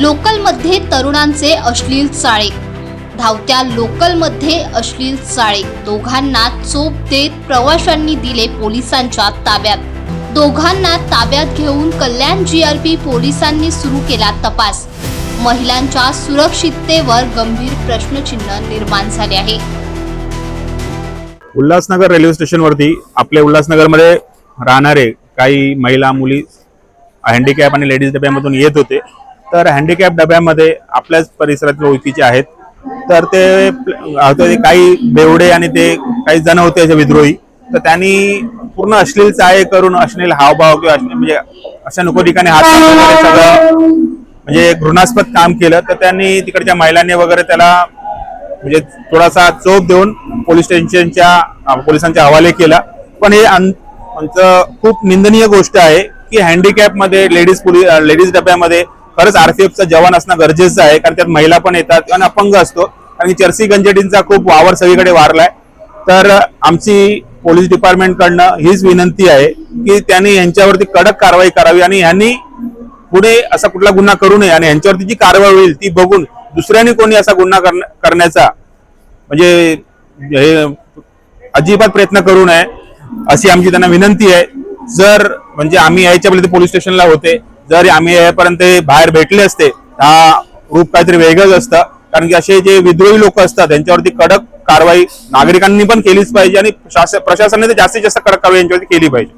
लोकलमध्ये तरुणांचे अश्लील चाळे. धावत्या लोकलमध्ये अश्लील चाळे. दोघांना चोप देत प्रवाशांनी दिले पोलिसांच्या ताब्यात. दोघांना ताब्यात घेऊन कल्याण जी आर पी पोलिसांनी सुरू केला तपास. महिलांच्या सुरक्षिततेवर गंभीर प्रश्नचिन्ह निर्माण झाले आहे. उल्हासनगर रेल्वे स्टेशनवरती आपल्या उल्हासनगरमध्ये राहणारे काही महिला मुली हँडिकॅप आणि लेडीज डब्यामधून येत होते. तर हँडिकॅप डब्यामध्ये आपल्याच परिसरातील ओळखीचे आहेत. तर ते काही बेवडे आणि ते काही जण होते असे विद्रोही. तर त्यांनी पूर्ण अश्लील चाळे करून अश्लील हावभाव किंवा अश्लील म्हणजे अशा नको ठिकाणी हात वगैरे सगळं म्हणजे घृणास्पद काम केलं. तर त्यांनी तिकडच्या महिलांनी वगैरे त्याला म्हणजे थोडासा चोप देऊन पोलीस स्टेशनच्या पोलिसांच्या हवाले केला. पण हे आमचं खूप निंदनीय गोष्ट आहे की हँडिकॅपमध्ये लेडीज पोलीस लेडीज डब्यामध्ये खरंच आरपीएफचा जवान असणं गरजेचं आहे कारण त्यात महिला पण येतात आणि अपंग असतो. आणि चर्सी गंजेटींचा खूप वावर सगळीकडे वारलाय. तर आमची पोलीस डिपार्टमेंटकडनं हीच विनंती आहे की त्यांनी यांच्यावरती कडक कारवाई करावी आणि यांनी पुढे असा कुठला गुन्हा करू नये आणि यांच्यावरती जी कारवाई होईल ती बघून दुसऱ्याने कोणी असा गुन्हा करण्याचा म्हणजे हे अजिबात प्रयत्न करू नये अशी आमची त्यांना विनंती आहे. जर म्हणजे आम्ही यायच्या पहिले पोलीस स्टेशनला होते जर आम्ही यापर्यंत बाहेर भेटले असते हा रूप काहीतरी वेगळंच असतं. कारण की असे जे विद्रोही लोक असतात त्यांच्यावरती कडक कारवाई नागरिकांनी पण केलीच पाहिजे आणि शासन- प्रशासनाने तर जास्तीत जास्त कडक कारवाई यांच्यावरती केली पाहिजे.